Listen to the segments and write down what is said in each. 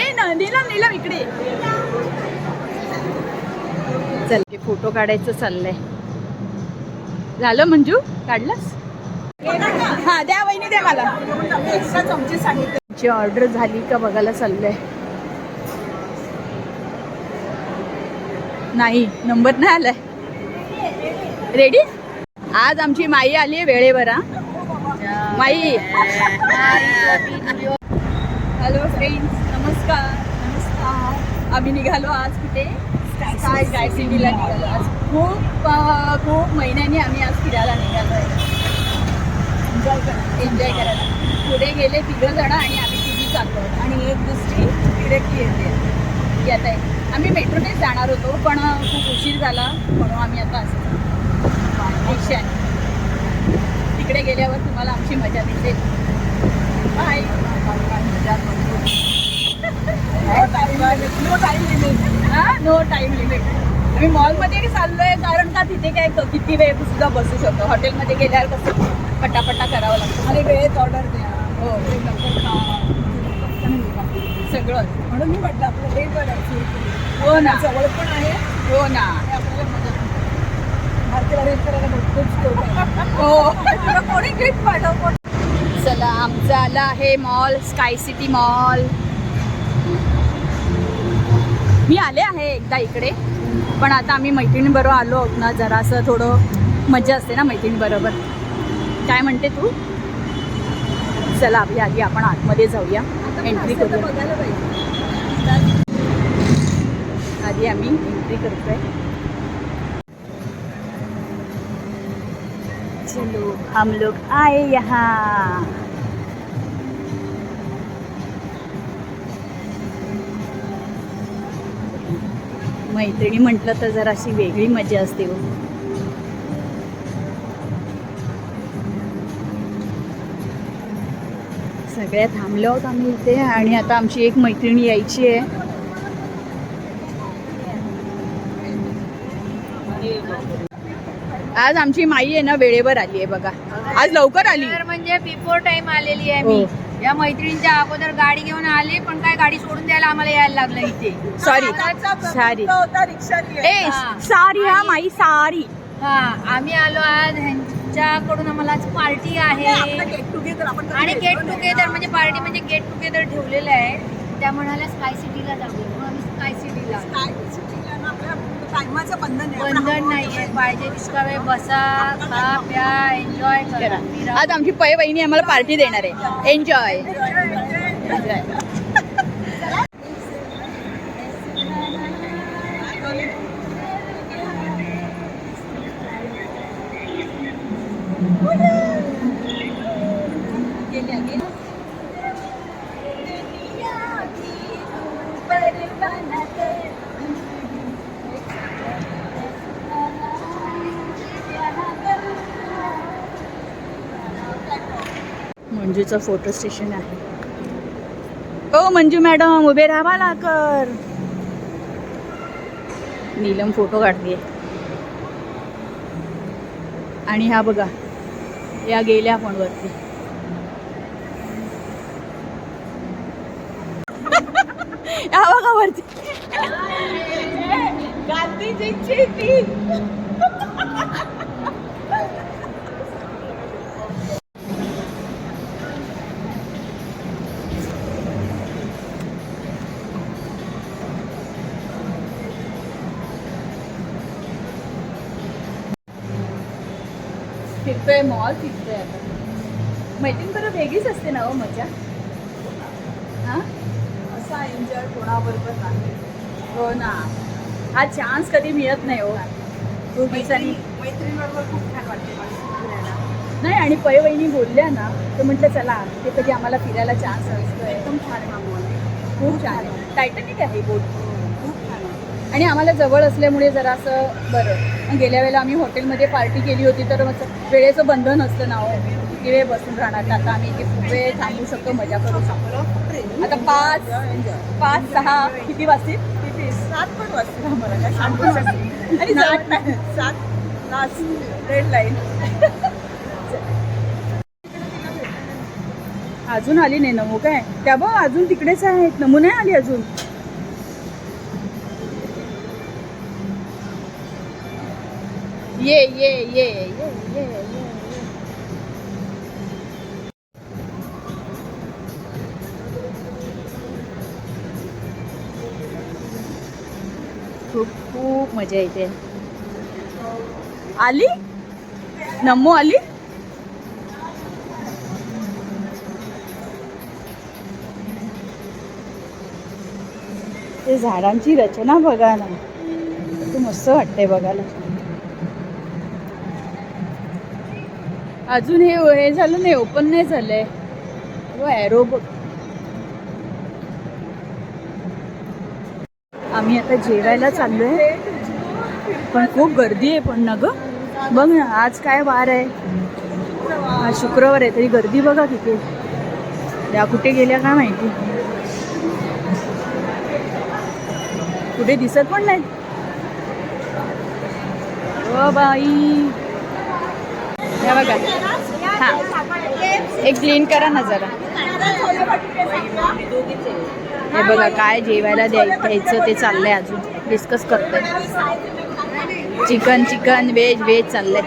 ए न नीलम नीलम इकडे. चल फोटो काढायचं चाललंय. झालं मंजू? काढलास? हा द्या वहिनी द्या मला. एक्स्ट्रा चमचे सांगितले ऑर्डर झाली का बघायला चाललंय. नाही नंबर नाही आलाय. रेडी आज आमची माई आली आहे वेळेवर हा. माई हॅलो फ्रेंड्स नमस्कार. नमस्कार. आम्ही निघालो आज कुठे? काय स्काय निघालो. आज खूप खूप महिन्यांनी आम्ही आज फिरायला निघालो आहे. एन्जॉय करा. एन्जॉय करायला पुढे गेले तिघं जण आणि आम्ही तिघी चाललो. आणि एक दुसरी तिकडे येते येत आहे आम्ही मेट्रोनेच जाणार होतो पण खूप उशीर झाला. म्हणून आम्ही आता असं रिक्षाने तिकडे गेल्यावर तुम्हाला आमची मजा दिसेल. बाय. नो टाइम लिमिट हा? नो लिमिट आम्ही मॉलमध्ये चाललोय कारण का तिथे काय किती वेळ सुद्धा बसू शकतो. हॉटेलमध्ये गेल्यावर कसं पटापटा करावं लागतं. आणि वेळेत ऑर्डर द्या. हो सगळं. म्हणून मी म्हटलं आपलं लेट हो ना. जवळ पण आहे. हो ना. करायला कोणी गिफ्ट चला आमचा आला आहे मॉल स्काय सिटी मॉल मी आले आहे एकदा इकडे पण आता आम्ही मैत्रिणीबरोबर आलो आहोत ना जरासं थोडं मजा असते ना मैत्रिणीबरोबर. काय म्हणते तू? चला आपली आधी आपण आतमध्ये जाऊया. एंट्री करूया. आधी आम्ही एंट्री करतोय. चलो हम लोग आए यहाँ। मैत्रिणी म्हटलं तर जरा अशी वेगळी मजा असते हो. सगळ्या थांबलो आहोत आम्ही इथे आणि आता आमची एक मैत्रिणी यायची आहे. आज आमची माई आहे ना वेळेवर आली आहे बघा. आज लवकर आली. तर म्हणजे बिफोर टाइम आलेली आहे हो. मी या मैत्रिणीच्या अगोदर गाडी घेऊन आले पण काय गाडी सोडून द्यायला आम्हाला यायला लागलं इथे. सॉरी सारी ए हा. सारी हा माई सारी हा आम्ही आलो आज ह्यांच्याकडून आम्हाला आज पार्टी आहे. गेट टुगेदर आपण आणि गेट टुगेदर म्हणजे पार्टी म्हणजे गेट टुगेदर ठेवलेलं आहे. त्या म्हणाल्या स्काय सिटीला म्हणून आम्ही स्काय सिटीला आलो. काय सिटीला ना आपल्या टायमाचं बंधन बंधन नाहीये. पाहिजे तितका वेळ बसा खा प्या एन्जॉय करा. आज आमची पै बहिणी आम्हाला पार्टी देणार आहे. एन्जॉय मंजूचं फोटो स्टेशन आहे. ओ मंजू मॅडम उभे राहा लाकर नीलम फोटो काढते आणि हा बघा या गेल्या आपण वरती या बघा वरती. गांधीजींची फिरतोय मॉल फिरतोय आता. मैत्रीण बरं वेगळीच असते ना हो मजा. हा? असा एन्जॉय कोणाबरोबर नाही. हो ना. हा चान्स कधी मिळत नाही हो. खूप दिवसांनी मैत्रिणीबरोबर खूप छान वाटते. नाही आणि पै वहिनी बोलल्या ना तर म्हटलं चला ते कधी आम्हाला फिरायला चान्स असतोय. एकदम छान खूप छान आहे. टायटनिक आहे बोट. खूप छान आणि आम्हाला जवळ असल्यामुळे जरा असं बरं. गेल्या वेळेला आम्ही हॉटेलमध्ये पार्टी केली होती तर मग वेळेचं बंधन असतं ना हो. किती वेळ बसून राहणार? आता आम्ही वेळ थांबू शकतो मजा करू शकतो. आता पाच पाच सहा किती वाजतील? किती? सात पण वाजतील आणि सात नाही. सात लास्ट रेड लाईन अजून आली नाही नमू काय? त्या बघ अजून तिकडेच आहेत. नमू नाही आली अजून? ये ये ये ये ये खूप खूप मजा येते. आली? नमो आली? ते झाडांची रचना बघा ना. ते मस्त वाटतंय बघायला. अजून हे हे झालं नाही ओपन नाही झालंय. हो ॲरो बघ आम्ही आता जेवायला चाललोय. पण खूप गर्दी आहे पण ना ग. बघ ना आज काय वार आहे. हा शुक्रवार आहे तरी गर्दी बघा किती. या कुठे गेल्या काय माहिती. कुठे दिसत पण नाही बाई. या बघा. हा. एक क्लीन करा ना जरा. हे बघा काय जेवायला द्याय द्यायचं ते चाललंय अजून. डिस्कस करतोय. चिकन चिकन व्हेज व्हेज चाललंय.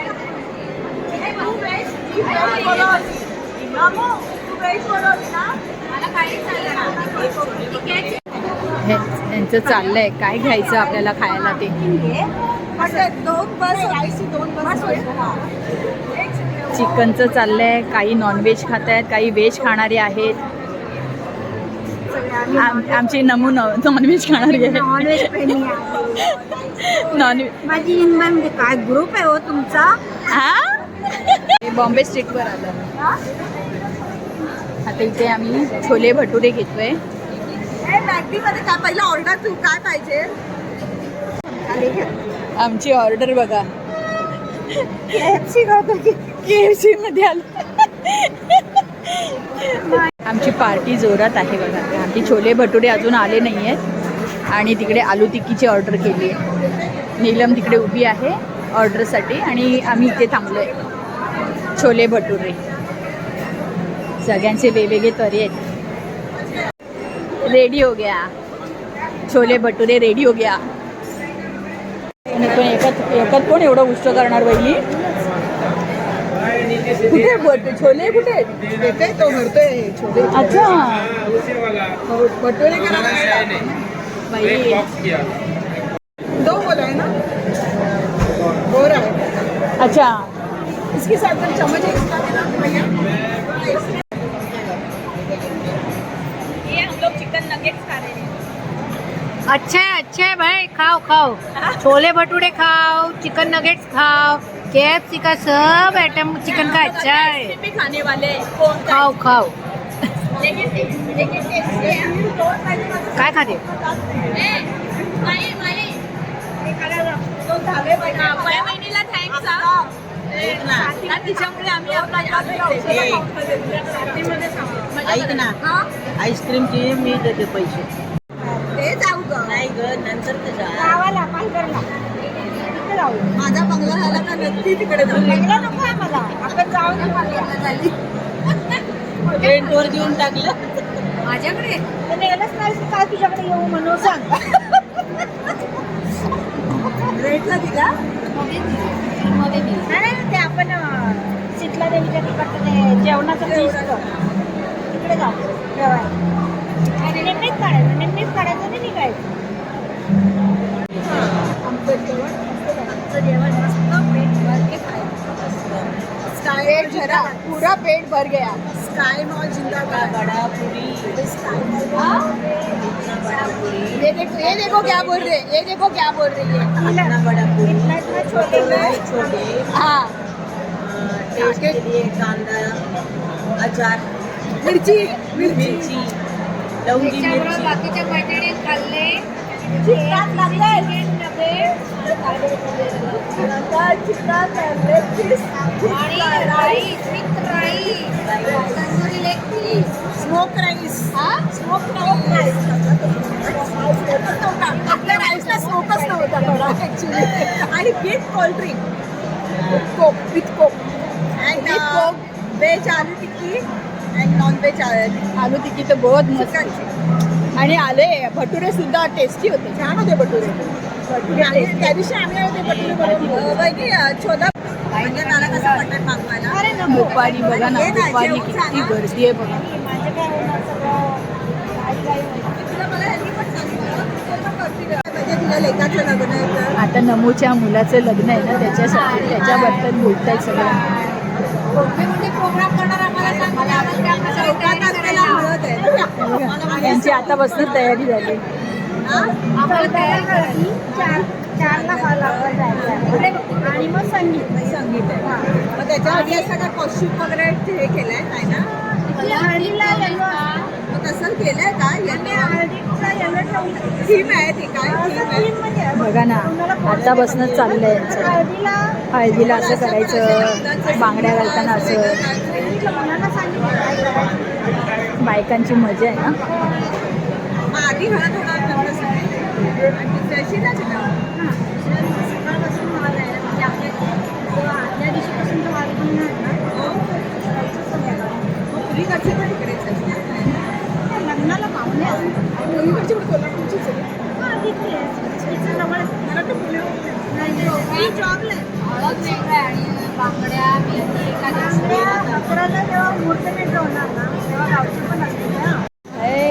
हे यांचं चाललंय. काय घ्यायचं आपल्याला खायला ते? दोन बस दोन बस चिकनचं चाललंय काही नॉनव्हेज खात आहेत काही व्हेज खाणारे आहेत. आम- आमची नमू नॉनव्हेज खाणारी आहे. नॉनव्हेज माझी काय ग्रुप आहे हो तुमचा? हा? बॉम्बे स्ट्रीटवर आलं. आता इथे आम्ही छोले भटुरे घेतोय. काय पहिलं ऑर्डर तू काय पाहिजे? आमची ऑर्डर बघा. एफ सी मध्ये आलं. आमची पार्टी जोरात आहे बघा. आमची छोले भटुरे अजून आले नाही आहेत आणि तिकडे आलू टिक्कीची ऑर्डर केली आहे. नीलम तिकडे उभी आहे ऑर्डरसाठी आणि आम्ही इथे थांबलो आहे छोले भटुरे. सगळ्यांचे वेगवेगळे तरी आहेत. रेडी हो गया. छोले भटुरे रेडी हो गया. पण एकच एकच कोण एवढं उष्ट करणार बहिणी कुठे भट- छोले कुठे आहेत? येते तो भरतोय छोले अच्छा। भटोरे करा बाई दो बोला है ना? हो रहा है। अच्छा। इसके साथ में चम्मच एक्स्ट्रा देना भैया। ये हम लोग चिकन नगेट्स खा रहे हैं। अच्छा है अच्छा है भाई। खाओ खाओ। छोले भटूरे खाओ चिकन नगेट्स खाओ। के का सब आइटम चिकन का अच्छा है भी खाने वाले हैं। खाओ खाओ है काय खाते. हा, हा. ऐक ना हा आईस्क्रीमचे मी देते पैसे ते जाऊ ग नाही ग नंतर. गावाला पालघरला जाऊ. माझा बंगला झाला का नक्की तिकडे जाऊ? बंगला नको आहे मला. आपण जाऊ दे बंगला झाली रेंटवर देऊन टाकलं. माझ्याकडे? तर नेलंच नाही काय तुझ्याकडे येऊ म्हणून सांग. रेटला दिला? मध्ये दिली. नाही नाही, ते आपण शीतला देवीच्या तिकडचं ते जेवणाचं. तिकडे जाऊ जेवायला. आणि निम्मीत काढायचं. निम्मीत काढायचं आणि निघायचं. आमचं जेवण. मस्त झालं. आमचं जेवण मस्त पेट भर के खायचं स्काय पेट भरा पुरा पेट भर गया। स्काय मॉल जिंदाबाद। बडा पुरी। ये देखो ये देखो क्या बोल रहे ये देखो क्या बोल रही है। इतना बड़ा पूरी। इतना इतना छोटे में छोटे हाँ। टेस्ट के लिए कांदा अचार मिरची मिरची। लवंगी त्याच्याबरोबर मिरची बाकीच्या मैत्रिणी खाल्ले chicken smoke rice smoke rice. आपल्या राईसला स्मोकच नव्हता थोडा आणि with cold drink coke with coke with coke veg aloo tikki and aloo tikki. तर बहुत मस्त. आणि आले भटुरे सुद्धा टेस्टी होते. छान होते भटुरे. त्या दिवशी आम्ही छोटा दुपारी बघा ना जा किती. गर्दी आहे बघा आता नमूच्या मुलाचं लग्न आहे ना त्याच्यासाठी त्याच्याबद्दल बोलतायत सगळं प्रोग्राम करणार आम्हाला सांग मला आम्हाला काय चौकात असलेला हळद आहे यांची आतापासून तयारी झाली आपण तयार करायची चार चारला हॉल आपण जायचं. आणि मग संगीत. संगीत आहे. मग त्याच्यामध्ये असं काय कॉस्ट्युम वगैरे हे केलंय? नाही ना? इथे हळदीला येलो मग तसं केलंय का? यांनी हळदीचा येलो ठेवलं थीम आहे ती काय? आहे. बघा ना आतापासूनच चाललंय यांचं. हळदीला हळदीला असं करायचं बांगड्या घालताना असं बायकांची मजा आहे ना? आधी हळद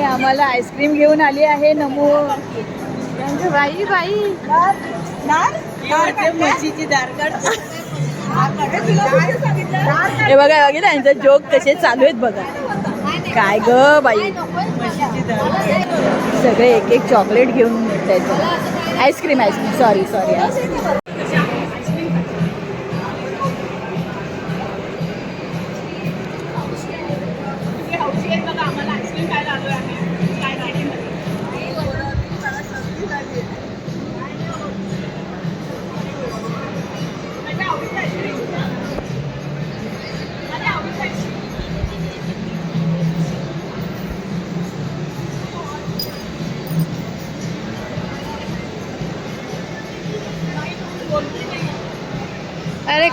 आम्हाला आईस्क्रीम घेऊन आली आहे नमू. बाई बाई. ही बघा बघितलं यांचे जोक कसे चालू आहेत बघा. काय ग बाई? सगळे एक एक चॉकलेट घेऊन आहेत. आईस्क्रीम आईस्क्रीम सॉरी सॉरी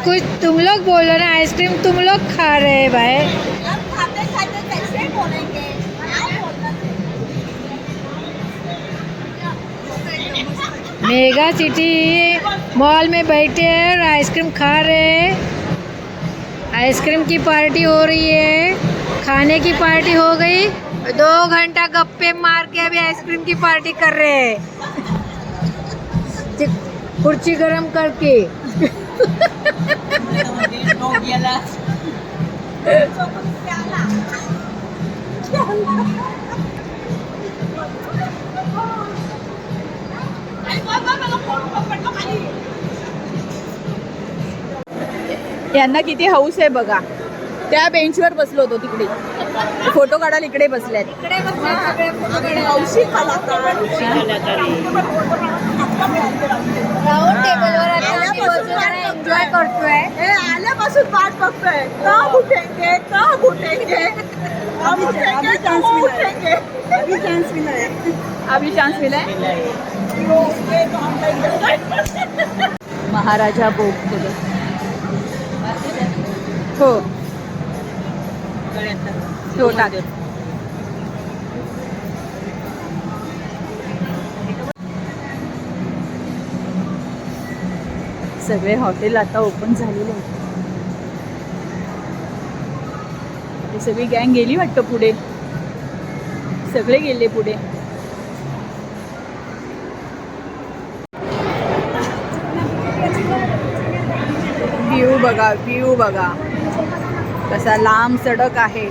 कुछ तुम लोग बोलो ना आइसक्रीम तुम लोग खा रहे हैं भाई। खाते खाते कैसे बोलेंगे? मेगा सिटी मॉल में बैठे हैं और आइसक्रीम खा रहे हैं। आइसक्रीम की पार्टी हो रही है खाने की पार्टी हो गई। दो घंटा गप्पे मार के अभी आइसक्रीम की पार्टी कर रहे हैं। कुर्सी गरम करके। यांना किती हाऊस आहे बघा. त्या बेंचवर बसलो होतो तिकडे. फोटो काढायला इकडे बसल्यात हौशी कलाकार. राऊंड टेबलवर एन्जॉय करतोय. हे आल्यापासून वाट बघतोय का उठेंगे? का उठेंगे? हम उठेंगे तो वो उठेंगे? अभी चांस मिला है अभी चान्स मिलाय महाराजा बोग हो. हो टाक. सगळे हॉटेल आता ओपन झालेले आहेत. सगळी गँग गेली वाटतं पुढे? सगळे गेले पुढे. व्ह्यू बघा व्ह्यू बघा. कसा लांब सडक आहे.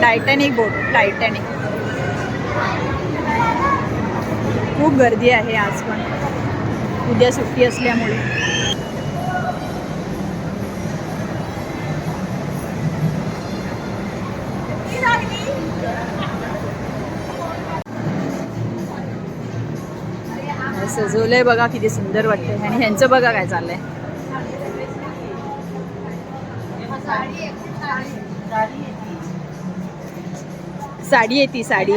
टायटॅनिक बोट टायटॅनिक खूप गर्दी आहे आज पण. उद्या सुट्टी असल्यामुळे. सजवलंय बघा किती सुंदर वाटतंय. आणि ह्यांचं बघा काय चाललंय. साडी आहे ती साडी.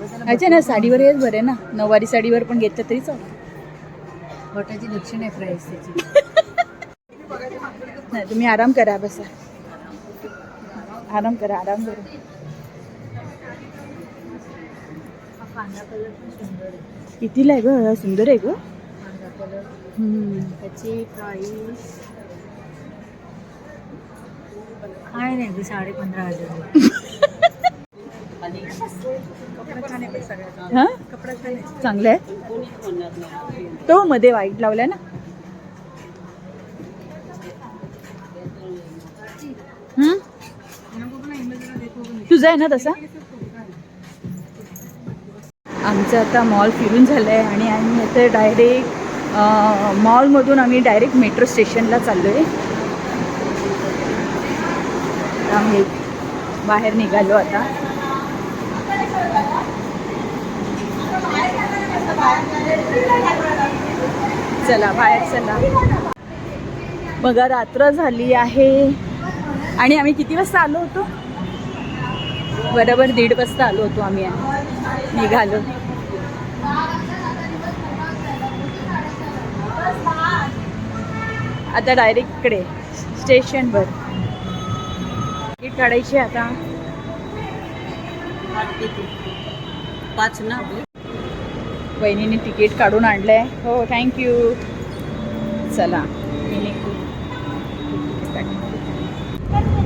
अच्छा ना साडीवर हेच बरे ना. नऊवारी साडीवर पण घेतलं तरी चालतं पोटाची दक्षिण आहे प्राईस त्याची. नाही तुम्ही आराम करा बसा. आराम करा आराम करा. कितीला आहे ग? सुंदर आहे ग. त्याची प्राईस काय नाही साडे पंधरा हजार. हा? चांगलं आहे तो मध्ये वाईट लावलाय ना? तुझा आहे ना तसा? आमचं आता मॉल फिरून झालं आहे आणि आम्ही आता डायरेक्ट मॉलमधून आम्ही डायरेक्ट मेट्रो स्टेशनला चाललो आहे. आम्ही बाहेर निघालो आता. चला बाहेर चला. बघा रात्र झाली आहे. आणि आम्ही किती वाजता आलो होतो? बरोबर दीड वाजता आलो होतो आम्ही. निघालो. आता डायरेक्ट इकडे स्टेशनवर. तिकीट काढायची आता. पाच ना वहिनीने तिकीट काढून आणलंय. हो थँक्यू चला. मी.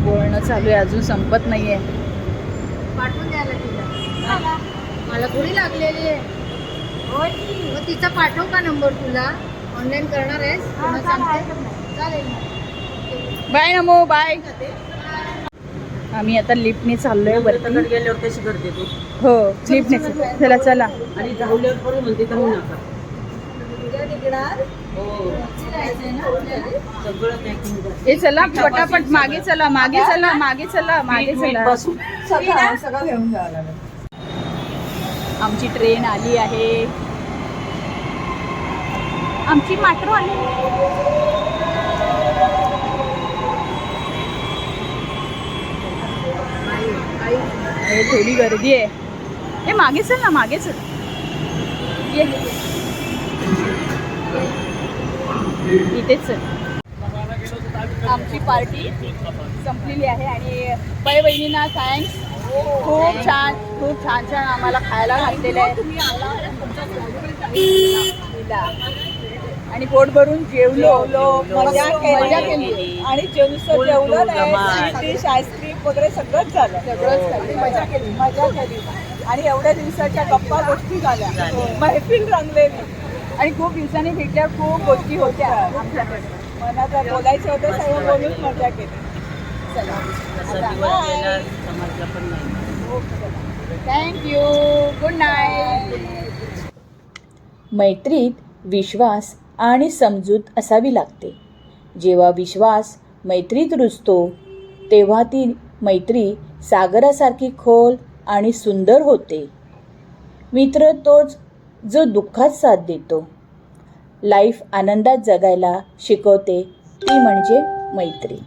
बोलणं चालू आहे अजून संपत नाहीये. पाठवून द्यायला तिला. मला थोडी लागलेली आहे. मग तिचा पाठव का नंबर तुला? ऑनलाईन करणार आहेस? चालेल बाय नमो बाय आम्ही आता लिफ्टने चाललोय वरती. गेल्यावर कशी करते तू हो लिफ्टने चला चला आणि धावल्यावर करू म्हणते तर नका हो. हे चला पटापट मागे चला मागे चला मागे चला मागे चला. सगळं सगळं घेऊन जावं लागेल. आमची ट्रेन आली आहे. आमची मेट्रो आली हे थोडी गर्दी आहे. हे मागे चल ना मागे चल. ये. इथेच चल. आमची पार्टी संपलेली आहे आणि बाई बहिणींना थँक्स खूप छान खूप छान छान आम्हाला खायला घातलेलं आहे. आणि पोट भरून जेवलो मजा केली. आणि जेवलं टूर नाही डिश आईस्क्रीम वगैरे सगळंच झालं. सगळंच झालं. मजा केली मजा केली. आणि एवढ्या दिवसाच्या गप्पा गोष्टी झाल्या. महफिल रंगलेली. आणि खूप दिवसांनी भेटल्यावर खूप गोष्टी होत्या मनात बोलायचं होतं सगळं बोलून मजा केली. चला. तसा दिवस गेला समजला पण नाही. थँक्यू गुड नाईट मैत्रीत विश्वास आणि समजूत असावी लागते. जेव्हा विश्वास मैत्रीत रुजतो तेव्हा ती मैत्री सागरासारखी खोल आणि सुंदर होते. मित्र तोच जो दुःखात साथ देतो. लाईफ आनंदात जगायला शिकवते ती म्हणजे मैत्री.